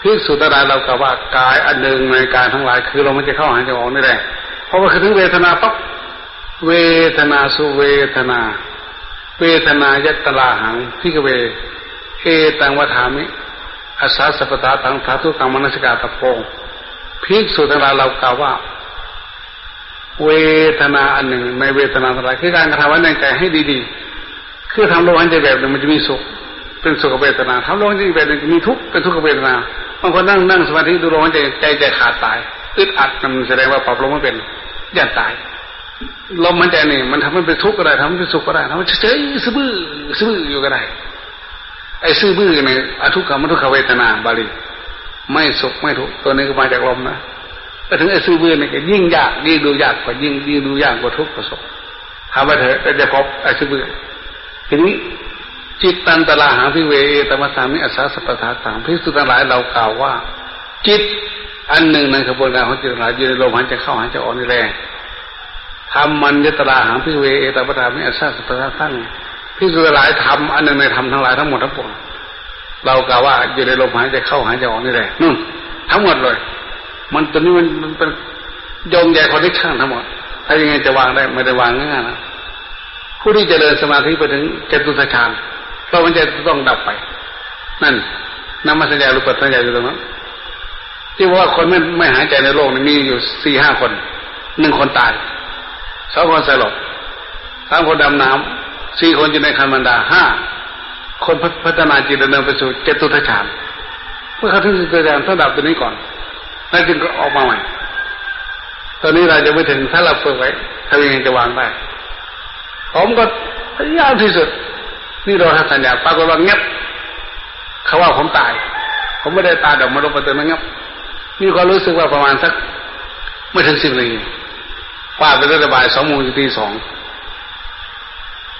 พิสุตราเรากล่าว่ากายอันหนึ่งในกายทั้งหลายคือเราไม่จะเข้าหายใจออกนี่แหละเพราะว่าคือถึงเวทนาปั๊บเวทนาสุเวทนา เวทนายัตตลาหังพิกเว เอตังวัฏามิอาสาสปตาตังธาตุกรรมนสกาตะโพงพิสุตราเรากล่าวว่า เวทนาอันหนึ่งในเวทนาทั้งหลายคือการกระทำไว้ในใจให้ดีๆ คือทำลมหายใจแบบหนึ่งมันจะมีสุขเป็นสุขเวทนาทำลมหายใจแบบหนึ่งจะมีทุกข์เป็นทุกขเวทนา บางคนนั่งนั่งสมาธิดูลมหายใจใจใจขาดตายอึดอัดมันแสดงว่าปรับลมไม่เป็นย่านตายลมหายใจนี่มันทำให้เป็นทุกข์ก็ได้ทำให้เป็นสุขก็ได้ทำให้เฉยซื่อบื้อซื่อบื้ออยู่ก็ได้ไอ้ซื่อบื้อเนี่ยอทุกขมทุกขเวทนาบาลีไม่สุขไม่ทุกข์ตัวนี้ก็มาจากลมนะแต่ถึงไอ้ซื่อบื้อเนี่ยยิ่งยากยิ่งดูยากกว่ายิ่งยิ่งดูยากกว่าทุกข์กว่าสุขทำไปเถอะจะพบไอ้ซื่อบื้อทีนี้ จิตตันตลาหาพิเวตมสามิอัสสาสปทาตามพิสุทั้งหลายเรากล่าวว่า จิตอันหนึ่งในกระบวนการของจิตหลายอยู่ในลมหายใจเข้าหายใจออกนี่แหละทำมันยตลาหาพิเวตมสามิอัสสาสปทาตั้งพิสุทั้งหลายทำอันหนึ่งในธรรมทั้งหลายทั้งหมดทั้งปวงเรากล่าวว่าอยู่ในลมหายใจเข้าหายใจออกนี่แหละนู่นทั้งหมดเลย มันตัวนี้มันมันเป็นยงใหญ่คอนดิชั่นทั้งหมดถ้ายังไงจะวางได้ไม่ได้วางง่ายๆนะผู้ที่จเจริญสมาธิไปถึงเจตุสฌาน เพราะมันจะต้องดับไป นั่นนำมาสัญญารูปสัญญาอยู่ตรงนั้นที่ว่าคนไม่ไม่หายใจในโลกนี้มีอยู่สี่ห้าคนหนึ่งคนตายสองคนสลบสามคนดำน้ำสี่คนอยู่ในคันมันดาห้าคนพัฒนาจิตดำเนินไปสู่เจตุทฌานเมื่อเขาถึงเจตุทฌานต้องดับตัวนี้ก่อนแล้วจึงก็ออกมาใหม่ตอนนี้เราจะไม่ถึงถ้าเราฝึกไว้ทำยังไงจะวางได้ผมก็พยายามที่สุด นี่เราทัศนญญาปรากฏว่าเงียบเขาว่าผมตาย ผมไม่ได้ตายดอกมรดกประตูนะเงียบมีความรู้สึกว่าประมาณสักไม่ถึงสิบนาทีกว่าไปได้ระบายสองโมงถึงตีสอง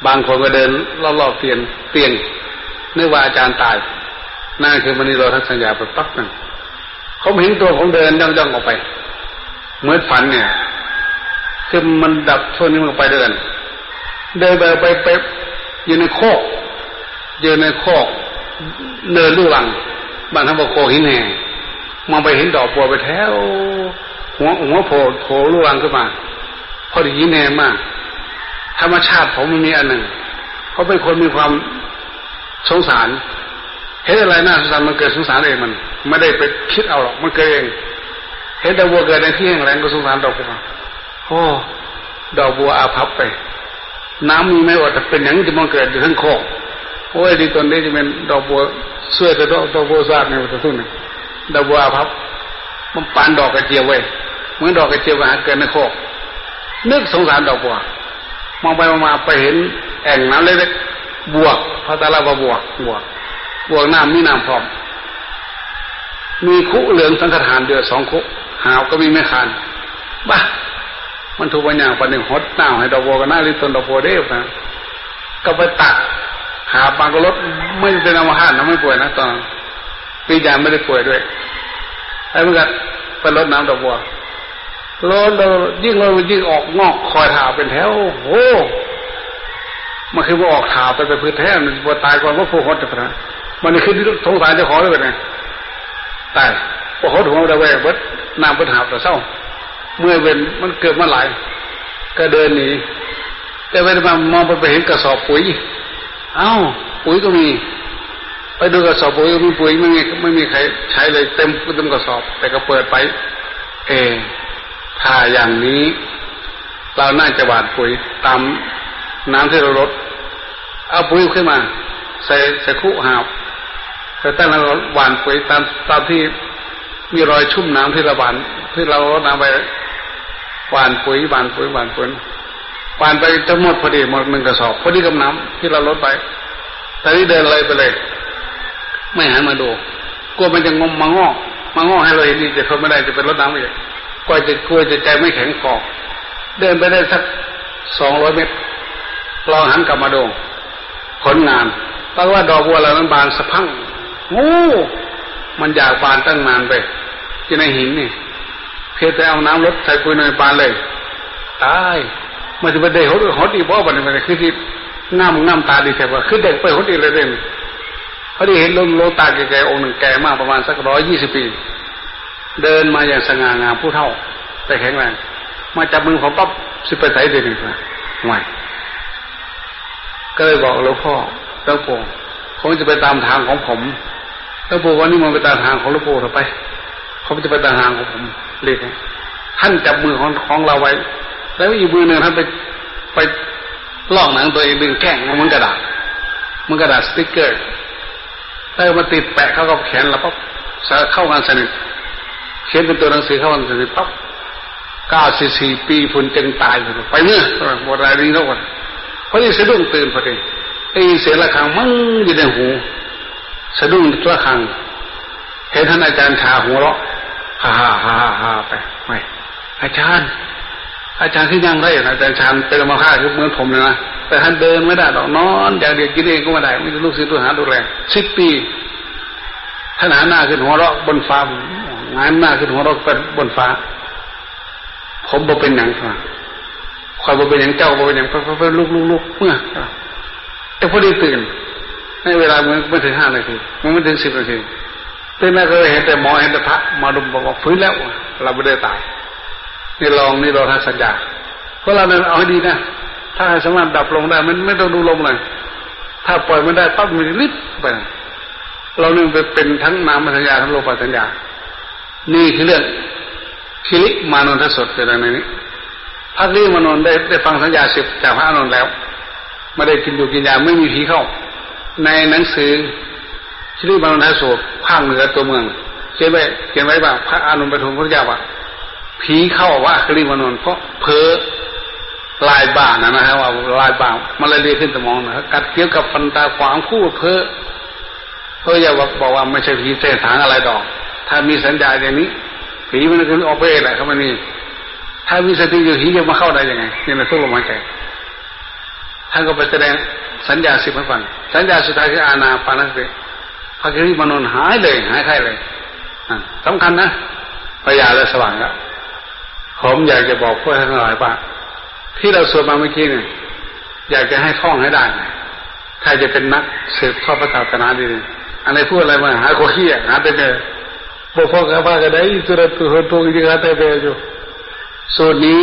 บางคนก็เดินรอบๆเตียงเตียงนึกว่าอาจารย์ตายนั่นคือมันนี่เราทัศนญญาไปปั๊บนึงเขาเห็นตัวผมเดินย่องๆออกไปเหมือนฝันเนี่ยคือมันดับช่วงนี้มันไปเดิน เดินไปไปไปอยู่ในโคก อยู่ในโคกเนินลูกหลังบ้านทั้งบอกโคหินแห่มองไปเห็นดอกบัวไปแถวหัวหัวโผล่โผล่ลูกหลังขึ้นมาพอดีหินแห่มาก ธรรมชาติผมมันมีอันหนึ่งเขาเป็นคนมีความสงสารเห็นอะไรน่าสงสารมันเกิดสงสารเองมันไม่ได้ไปคิดเอาหรอกมันเกิดเองเห็นดอกบัวเกิดในที่แห้งแล้งก็สงสารดอกบัวโอ้ดอกบัวอาภัพไป น้ำมีไม่ว่าแต่เป็นอย่างที่มันเกิดอยู่ทั้งโคก โอ้ยดีตอนนี้จะเป็นดอกบัวเสื้อแต่ดอกดอกบัวซาดในวัตถุนี่ดอกบัวพับ มันปานดอกกระเจียวไว้ยเหมือนดอกกระเจียวหาเกิดในโคกนึกสงสารดอกบัวมองไปมองมาไปเห็นแอ่งน้ำเล็กๆบวกพระตาลาบวกบวกบวกน้ำมีน้ำพร้อม มีคุเหลืองสังฆทานเดือดสองคุหาวก็มีไม่คานบ้ามันถูกปัญญาปันหนึ่งหดหนาวให้ดอกบัวก็น่าลิตนดอกบัวเด้นะก็ไปตัก หาปางกรถไม่เป็นอัมพาตนะไม่ป่วยนะตอนปีจาไม่ได้ป่วยด้วยไอ้เมื่อกี้ไปรดน้ำดอกบัวรดเรายิ่งเรายิ่งออกงอกคอยถาเป็นแถวโอ้มันคือว่าออกถาไปไปพื้นแท้มันว่าตายก่อนว่าผู้คนจะพนะมันนี่คือสงสารจะขอเลยไงตายพวกเขาถูกเอาได้ไว้เบิดน้ำเบิดหาแต่เศร้า เมื่อเว้นมันเกิดมาหลาย ก็เดินหนีแต่ไปมามองไปเห็นกระสอบปุ๋ย เอ้าปุ๋ยก็มี ไปดูกระสอบปุ๋ยก็มีปุ๋ยไม่มีไม่มีใครใช้เลยเต็มเต็มกระสอบ แต่ก็เปิดไป เอถ้าอย่างนี้ เราน่าจะหวานปุ๋ยตามน้ำที่เราลดเอาปุ๋ยขึ้นมา ใส่ใส่คู่หาบแต่ตั้งเราหวานปุ๋ยตามตามที่มีรอยชุ่มน้ำที่เราหวานที่เราลดน้ำไปหวานปุ๋ยหวานปุ๋ยหวานปุ๋ย หวานไปทั้งหมดพอดีหมดหนึ่งกระสอบพอดีกับน้ำที่เราลดไป แต่นี่เดินเลยไปเลย ไม่หันมาดูกลัวมันจะงมมางอกมางอกให้เราเห็นดีจะทนไม่ได้จะเป็นรถน้ำอีกกลัวจะกลัวจะใจไม่แข็งกอกเดินไปได้สักสองร้อยเมตรลองหันกลับมาดูผลงานเพราะว่าดอกบัวเรานั้นบานสะพังงูมันอยากบานตั้งนานไปที่ในหินนี่เพียงแต่เอาน้ำรดใส่ปุ๋ยในปานเลยตาย มันจะไปได้หดหดอีกบ่บันนี้มันคือที่ง่ามง่ามตาดีแท้ว่าคือเด็กไปหดอีกเลยเด่นพเขาได้เห็นลงโลตาแก่ๆองค์หนึ่งแก่มากประมาณสักร้อยยี่สิบปี เดินมาอย่างสง่างามผู้เท่า แต่แข็งแรงมาจับมือผมปั๊บสิไปใส่เดือนหนึ่งนะห่วยก็เลยบอกหลวงพ่อหลวงปู่คงจะไปตามทางของผมหลวงปู่ว่านี่มันไปตามทางของหลวงปู่เถอะไปเขาจะไปตามทางของผมเรียกท่านจับมือของของเราไว้ แล้วอีกมือหนึ่งท่านไปไปลอกหนังตัวเองดึงแข้งมันกระดาษมันกระดาษสติ๊กเกอร์แล้วมาติดแปะเข้ากับแขนเราปั๊บเข้ากันสนิทเขียนเป็นตัวหนังสือเข้ากันสนิทปั๊บเก้าสิบสี่ปีพุ่นจึงตายไปเมื่อหมดรายนี้แล้วกันเพราะนี่สะดุ้งตื่นพอดีไอ้เสียงระฆังมั่งอยู่ในหูสะดุ้งระฆังเห็นท่านอาจารย์ชาหัวเราะฮ่าฮ่าฮ่าฮ่าไปไม่อาจารย์ อาจารย์ที่ยังได้อาจารย์ชานเป็นมาฆ่าคือเหมือนผมเลยนะแต่ท่านเดินไม่ได้หรอกนอนอย่างเดียวกินเองก็ไม่ได้ไม่ได้ลูกศิษย์ลูกหาดูแลสิบปีท่านหันหน้าขึ้นหัวเราะบนฟ้างานหน้าขึ้นหัวเราะเป็นบนฟ้า ผมบ่เป็นอย่างค่ะคอยบ่เป็นอย่างเจ้าบ่เป็นอย่างพ่อลูกลูกลูกเมื่อแต่พอดีตื่นในเวลามันไม่ถึงห้านาทีมันไม่ถึงสิบนาทีตื่นแรกก็เห็นแต่หมอเห็นแต่พระมาดุมบอกว่าฟื้นแล้ว เราไม่ได้ตาย นี่ลองนี่เราทัสัญญาเพราะเราเนี่ยเอาให้ดีนะ ถ้าสามารถดับลงได้ มันไม่ต้องดูลมเลยถ้าปล่อยไม่ได้ปั๊บมันลิบไป เราเนี่ยไปเป็นทั้งนามสัญญาทั้งโลภสัญญา นี่คือเรื่องคิริมานนทสดเป็นอะไรนี้พระรีมานนได้ได้ฟังสัญญาสิบจากพระอานนท์แล้วไม่ได้กินอยู่กินยาไม่มีผีเข้า ในหนังสือคิริมานนทสดภาคเหนือตัวเมืองเขียนไว้เขียนไว้ว่าพระอานนท์ปฐมพุทธเจ้าว่า ผีเข้าว่าคริมานนเพราะเพอลายบ้านนะนะฮะว่าลายบ้ามันเลยดีขึ้นสมองนะกัดเกี่ยวกับปันตาขวางคู่เพอเพออย่าบอกว่าไม่ใช่ผีเสถางอะไรดอก ถ้ามีสัญญาอย่างนี้ผีมันคือออกไปเองแหละครับมันนี่ถ้ามีสติอยู่ผีจะมาเข้าได้ยังไงนี่ในทุกลมหายใจท่านก็ไปแสดงสัญญาสิบให้ฟังสัญญาสุดท้ายคืออาณาปานสติพระคิริมานนหายเลยหายไข้เลยสำคัญนะปัญญาและสว่างแล้ว ผมอยากจะบอกพวกท่านทั้งหลายว่า ที่เราสวดมาเมื่อกี้เนี่ยอยากจะให้ท่องให้ได้ถ้าจะเป็นนักสืบทอดพระศาสนาดีอันไหนพูดอะไรมาหาโคขี้หาแต่เจอบอกพ่อกับพ่อกันได้สุรตุหตัวจริงๆแต่เจออยู่สูตรนี้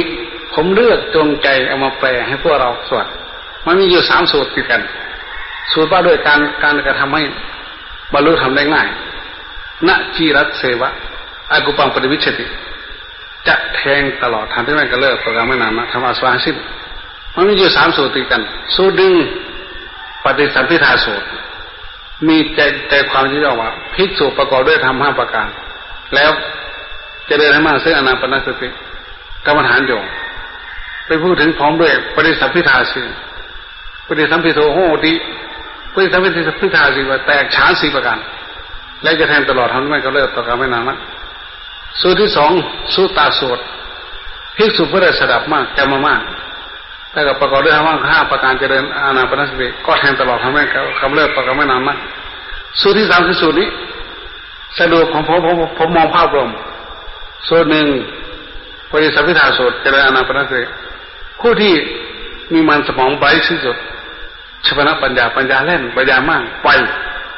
ผมเลือกจงใจเอามาแปลให้พวกเราสวดมันมีอยู่สามสูตรติดกัน สูตรว่าด้วยการการกระทำให้บรรลุทำได้ง่ายณจีรัตเสวะอากุปังปฏิวิชติ จะแทงตลอดทำที่ไม่ก็เลิกปรแกรมไม่นานนะทำอาสวาสิ้นมันมีอยู่สามสูตรติดกัน สูตรดึงปฏิสัมพิทาสูตร มีใจใจความที่เรียกว่าพิกษุประกอบด้วยธรรมห้าประการ แล้วจะเดินให้มากซึ่งอนาปนสติกรรมฐานอยู่ไปพูดถึงพร้อมด้วยปฏิสัมพิทาสีปฏิสัมพิโทโหติปฏิสัมพิทาสีว่าแตกฉานสีประการ และจะแทนตลอดทำไม่ก็เลิกต่อการไม่นานนะ สูตรที่สองสูตตาสูตรภิกษุเพื่อได้สดับมากจำมามากแต่กับประกอบด้วยธรรมะห้าประการเจริญอาณาปณสติก็แทนตลอดทำให้คำเลิกประกอบไม่นานนะสูตรที่สามคือสูตรนี้สะดวกของผมผมผมมองภาพรวมสูตรหนึ่งปฏิสัมพิทาสูตรเจริญอาณาปณสติผู้ที่มีมันสมองไบที่สุดชพนะปัญญาปัญญาเล่นปัญญามากไป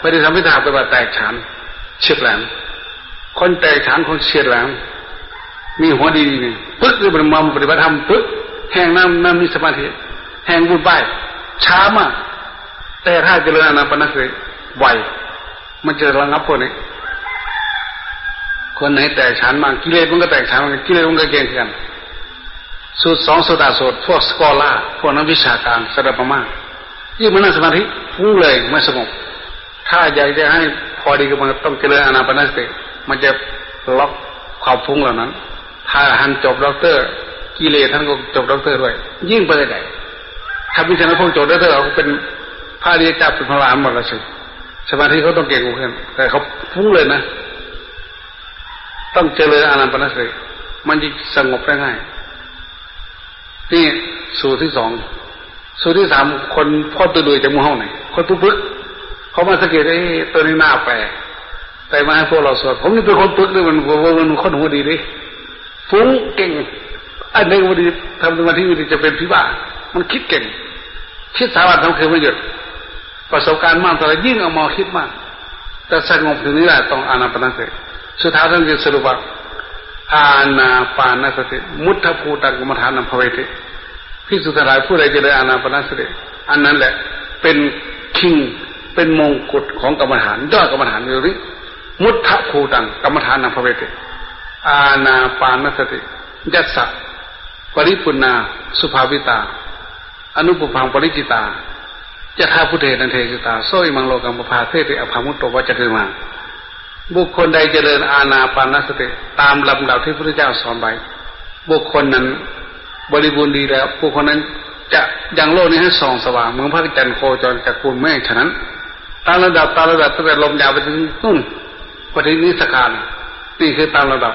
ปฏิสัมพิทาไปว่าแตกฉานเฉียบแหลม คนแตกฉานคนเฉียดแหลมมีหัวดีนี่ปึ๊กคือเป็นมัมปฏิบัติธรรมปึ๊กแห่งน้ำน้ำมีสมาธิแห่งบุญใบช้ามาก แต่ถ้าเจริญอนาปนสติไวมันจะระงับพวกนี้คนไหนแตกฉานมากกิเลสมันก็แตกฉานมากกิเลสมันก็เก่งกันสูตรสองสุดาสูตรพวกสกอล่าพวกนักวิชาการสดับมากยิ่งมันนั่งสมาธิฟุ้งเลยไม่สงบถ้าอยากจะให้พอดีก็มันต้องเจริญอนาปนสติ มันจะล็อกความฟุ้งเหล่านั้น ถ้าหันจบด็อกเตอร์กิเลสท่านก็จบด็อกเตอร์ด้วย ยิ่งไปไหนถ้าพิจารณาพงจบด็อกเตอร์เขาเป็นพระเดียจับเป็นพระรามหมดแล้วสิสมาธิเขาต้องเก่งกว่าเพื่อนแต่เขาฟุ้งเลยนะ ต้องเจริญอานาปนสติมันจะสงบได้ง่ายนี่สูตรที่สองสูตรที่สามคนพ่อตัวดูจากมือห้องไหนคนตุบึกเขามาสังเกตไอ้ตัวนี้หน้าแปล แต่มาให้พวกเราสวดผมนี่เป็นคนปึกด้วยมันมันคนหัวดีดิฟุ้งเก่ง อันนี้วันนี้ทำสมาธิวันนี้จะเป็นพิบ้ามันคิดเก่ง คิดสาวันทำคือไม่หยุดประสบการณ์มากแต่ยิ่งเอามาคิดมาก แต่สงบถึงนี้แหละต้องอานาปานสติสุดท้ายท่านจะสรุปว่าอาณาปานสติมุทภูตังกรรมฐานนภเวติพิสุทธายผู้ใดจะได้อานาปานสติอันนั้นแหละเป็นคิงเป็นมงกุฎของกรรมฐานยอดกรรมฐานอยู่นี้ มุทภูตังกรรมฐานนภเวติอาณาปานสติยัสสะปริปุณาสุภาวิตา อนุปพังปริจิตาจะท่าพุทเทนันเทจิตาโซยมังโลกัมปภาเทติอภามุตโตวัจเทมาบุคคลใดเจริญอาณาปานสติตามลำดับที่พระเจ้าสอนไว้บุคคลนั้น บริบูรณ์ดีแล้วบุคคลนั้นจะยังโลกนี้ให้ส่องสว่างเมือนพระจันทร์โคจรจากคุณแม่ฉะนั้นตามระดับตามระดับตั้งแต่ลมยาวไปถึงนู่น ปฏินิสการนี่คือตามระดับ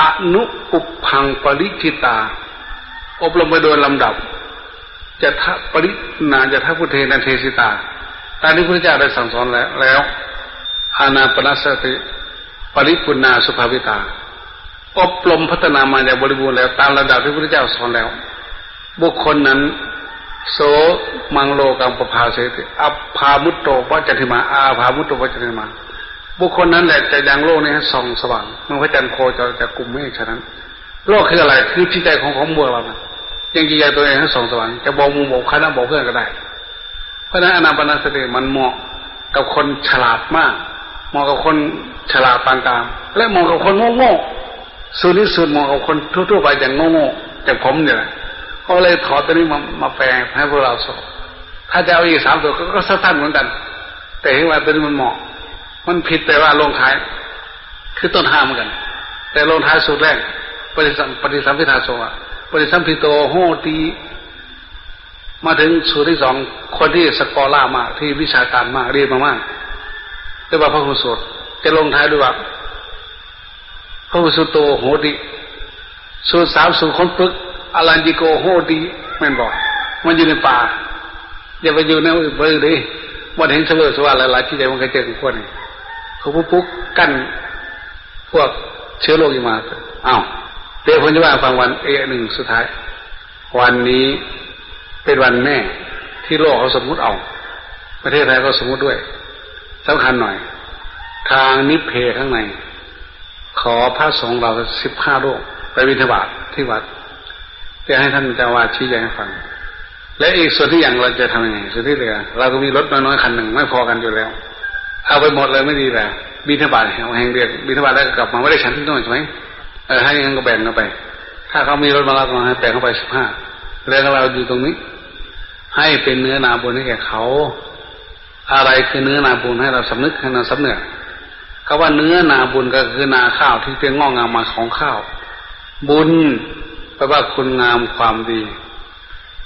อนุปุพังปริจิตา อบรมไปโดยลำดับจะทะปรินาจะทะพุทเทนันเทสิตาตามที่พระเจ้าได้สั่งสอนแล้วแล้วอานาปนัสติปริปุนาสุภาวิตา อบรมพัฒนามาอย่างบริบูรณ์แล้ว ตามระดับที่พระเจ้าสอนแล้ว บุคคลนั้น โสมังโลกังปภาเสติอัปพามุตโตวัจติมา อาภามุตโตวัจติมา บุคคลนั้นแหละจะยังโลกนี้ให้ส่องสว่างเมื่อพระจันทร์โคจรจากกลุ่มเมฆฉะนั้น โลกคืออะไรคือจิตใจของของบัวเรายังจิตใจตัวเองให้ส่องสว่างจะบอกมุมบอกคณะบอกเพื่อนก็ได้ เพราะฉะนั้นอนาปนาสติมันเหมาะกับคนฉลาดมากเหมาะกับคนฉลาดปานกลางและเหมาะกับคนโง่โง่สุดที่สุดเหมาะกับคนทั่วๆไปอย่างโง่โง่อย่างผมเนี่ยแหละก็เลยถอดตัวนี้มามาแปลให้พวกเราสอบถ้าจะเอาอีกสามตัวก็สั้นเหมือนกัน แต่เห็นว่าตัวนี้มันเหมาะ มันผิดแต่ว่าลงท้าย คือต้นทาเหมือนกัน แต่ลงท้ายสุดแรกปฏิสัมปฏิสัมพิทาโสะปฏิสัมพิโตโหตีมาถึงสูตรที่สองคนที่สกอล่ามากที่วิชาการมากเรียนมามากเรียกว่าพระคุณสดจะลงท้ายด้วยว่าพระคุณสุโตโหติสูตรสามสูตรคนปึกอลันจิโกโหติแม่นบอกมันอยู่ในป่าอย่าไปอยู่ในอื่นไปเลยวันเห็นเสมอสว่าหลายๆที่ใจมันเคยเจอกับพวกนี้ ปุ๊บปุ๊บกั้นพวกเชื้อโรคอีมาอ้าวเดี๋ยวผมจะว่าฟังวันเอหนึ่งสุดท้าย วันนี้เป็นวันแม่ที่โลกเขาสมมุติเอา ประเทศไทยก็สมมุติด้วยสำคัญหน่อย ทางนิเพข้างใน ขอพระสงฆ์เราสิบห้าโลก ไปวิทบาทที่วัดจะให้ท่านเจ้าวาดชี้แจงให้ฟัง และอีกส่วนที่อย่างเราจะทำยังไงส่วนที่เหลือเราก็มีรถน้อยๆคันหนึ่งไม่พอกันอยู่แล้ว เอาไปหมดเลยไม่ดีแล้วบินทบาทแห่งเดียวบินทบาทแล้วก็กลับมาไม่ได้ฉันที่โน่นใช่ไหมเออให้งั้นก็แบ่งกันไป ถ้าเขามีรถมารับมาให้แบ่งเข้าไปสิบห้าแล้วเราอยู่ตรงนี้ ให้เป็นเนื้อนาบุญให้แก่เขาอะไรคือเนื้อนาบุญให้เราสำนึกให้เราสำเนึกคำว่าเนื้อนาบุญก็คือนาข้าวที่เป็นงอกงามมาของข้าว บุญแปลว่าคุณงามความดี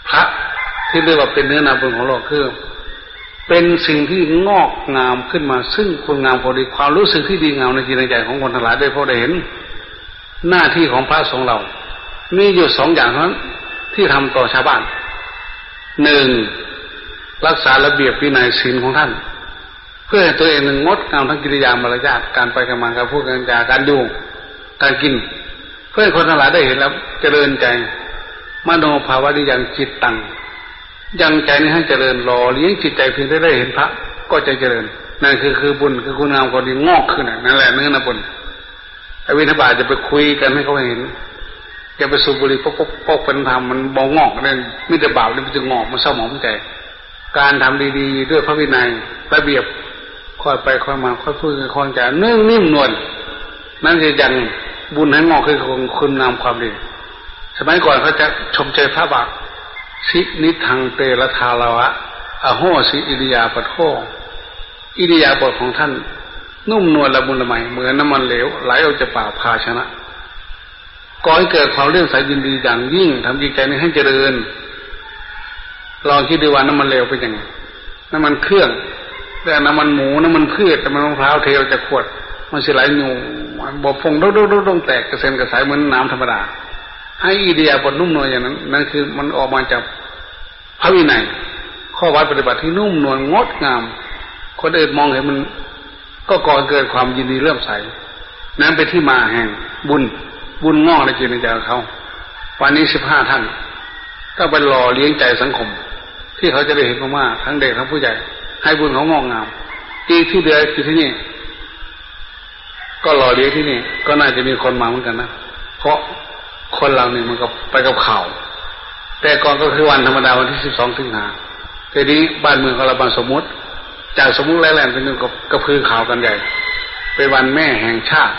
พระที่เรียกว่าเป็นเนื้อนาบุญของโลกคือ เป็นสิ่งที่งอกงามขึ้นมา ซึ่งคุณงามพอดีความรู้สึกที่ดีงามในจิตใจของคนทั้งหลายได้พอได้เห็น หน้าที่ของพระสงฆ์เรา มีอยู่สองอย่างเท่านั้น ที่ทำต่อชาวบ้านหนึ่งรักษาระเบียบวินัยศีลของท่าน เพื่อให้ตัวเองหนึ่งงดงามทั้งกิริยามารยาทการไปกันมาการพูดการจาการอยู่การกิน เพื่อให้คนทั้งหลายได้เห็นแล้วเจริญใจมโนภาวะดีอย่างจิตตัง ยังใจนี้ให้เจริญรอเลี้ยงจิตใจเพียงได้ได้เห็นพระ ก็ใจเจริญนั่นคือคือบุญคือคุณงามความดีงอกขึ้นนั่นแหละเนื้อนาบุญไอ้วินาบาจะไปคุยกันให้เขาเห็นจะไปสูบบุหรี่ปกปกเป็นธรรมมันบองงอกนั่นมิตรบาปมันจะงอกมันเศร้าหมองใจ การทำดีๆ ด้วยพระวินัยระเบียบค่อยไปค่อยมาค่อยพูดค่อยจาเนื่องนิ่มนวลนั่นจะยังบุญให้งอกขึ้นคงคุณงามความดีสมัยก่อนเขาจะชมเชยพระบาท สินิทังเตระทาลาวะอโหสิอิริยาปโทอิริยาบทของท่าน นุ่มนวลละมุนละไมเหมือนน้ำมันเหลวไหลออกจากปากภาชนะก่อให้เกิดความเรื่องสายยินดีอย่างยิ่งทำจิตใจนี้ให้เจริญลองคิดดูว่าน้ำมันเหลวเป็นยังไงน้ำมันเครื่องแต่น้ำมันหมูน้ำมันพืชน้ำมันมะพร้าวเทออกจากขวด มันสิไหลหนูบอบฟงโดดดงแตกกระเซ็นกระสายเหมือนน้ำธรรมดา ให้อีเดียบทนุ่มนวลอย่างนั้นนั่นคือมันออกมาจากพระวินัยข้อวัดปฏิบัติที่นุ่มนวลงดงาม คนอื่นมองเห็นมัน ก็ก่อเกิดความยินดีเริ่มใส นั้นเป็นที่มาแห่งบุญบุญงอกในจิตในใจของเขาวันนี้สิบห้าท่านต้องไปหล่อเลี้ยงใจสังคม ที่เขาจะได้เห็นว่าทั้งเด็กทั้งผู้ใหญ่ ให้บุญเขางอกงามอีกที่เดียวคือที่นี่ ก็รอเลี้ยงที่นี่ ก็น่าจะมีคนมาเหมือนกันนะเพราะ คนเราเนี่ยมันก็ไปกับข่าวแต่ก่อนก็คือวันธรรมดาวันที่สิบสองสิงหาทีนี้บ้านเมืองของเราบางสมมติ จากสมมติแรงๆเป็นก็กระพือข่าวกันใหญ่เป็นวันแม่แห่งชาติ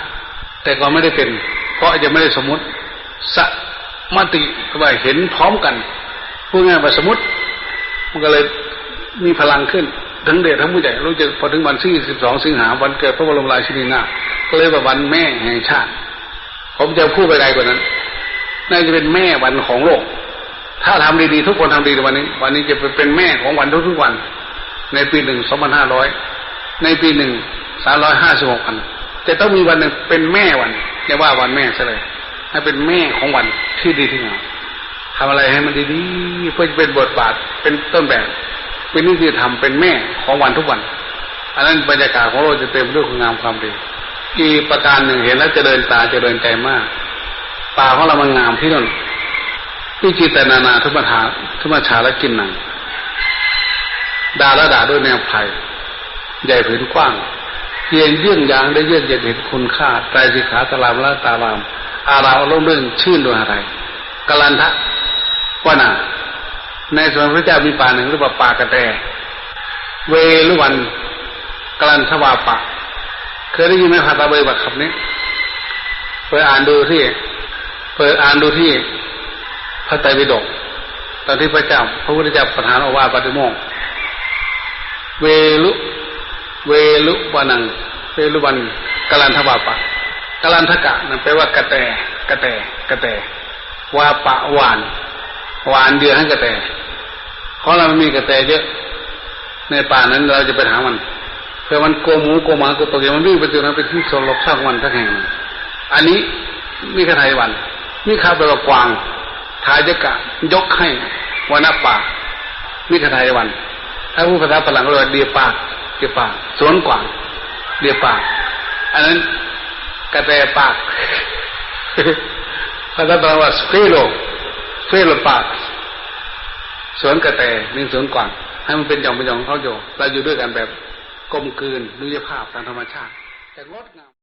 แต่ก็ไม่ได้เป็น เพราะจะไม่ได้สมมติสมติว่าเห็นพร้อมกันพูดง่ายว่าสมมติ มันก็เลยมีพลังขึ้นทั้งเด็กทั้งผู้ใหญ่รู้จักพอถึงวันที่สิบสองสิงหาวันเกิดพระบรมราชินีนาถก็เลยว่าวันแม่แห่งชาติ ผมจะพูดไปไกลกว่านั้น น่าจะเป็นแม่วันของโลก ถ้าทำดีๆทุกคนทำดีในวันนี้ วันนี้จะเป็นแม่ของวันทุกๆวัน ในปีหนึ่งสองพันห้าร้อยในปีหนึ่งสามร้อยห้าสิบหกวัน จะต้องมีวันหนึ่งเป็นแม่วันอย่าว่าวันแม่ซะเลยให้เป็นแม่ของวันที่ดีที่งามทำอะไรให้มันดีๆเพื่อจะเป็นบทบาทเป็นต้นแบบเป็นนิติธรรมเป็นแม่ของวันทุกวัน อันนั้นบรรยากาศของเราจะเต็มด้วยคุณงามความดีอีกประการหนึ่งเห็นแล้วจะเดินตาจะเดินใจมาก ป่าของเรามันงามที่นั่นพิจิตรนานาทุมาทาทุมาชาและกินหนังด่าและด่าด้วยแนวไผ่ใหญ่ผืนกว้างเพียงเยี่ยงยางได้เยี่ยงเย็นเห็นคุณค่าไตรสิขาตารามละตาราม อารามร่มเรื่องชื่นด้วยอะไรกลันทะว่านาในสมัยพระเจ้ามีป่าหนึ่งหรือว่าป่ากระแตเวลุวันกลันทวาปะ เคยได้ยินไหมพาตาเบยบักคำนี้เปิดอ่านดูที่ เปิดอ่านดูที่พระไตรปิฎกตอนที่พระเจ้า พระพุทธเจ้าประทานโอวาปฏิโมกเวลุเวลุวานังเวลุวันกลันทวาปะกลันทกะนั่นแปลว่ากระแตกระแตกระแตวาปะหวานหวานเดือให้กระแตเพราะเรามีกระแตเยอะ ในป่านั้นเราจะไปหามันเพื่อมันโกหมูโกหมาโกตัวเกมันวิ่งไปจนนั้นเป็นที่สลบช่างวันทั้งแห่ง อันนี้มีคาไทยวัน มีคาแปลว่ากวางทายกะ ยกให้วันาป่ามีคาไทยวันถ้าผู้ภาษาฝรั่งเรียกว่าเดียปากเดียปากสวนกวางเดียปากอันนั้นกระแตปากภาษาฝรั่งว่าสเฟโลสเฟโลปากสวนกระแตนี่สวนกวางให้มันเป็นหย่อมเป็นหย่อมของเขาอยู่เราอยู่ด้วยกันแบบกลมกลืนดุยภาพตามธรรมชาติ แต่งดงาม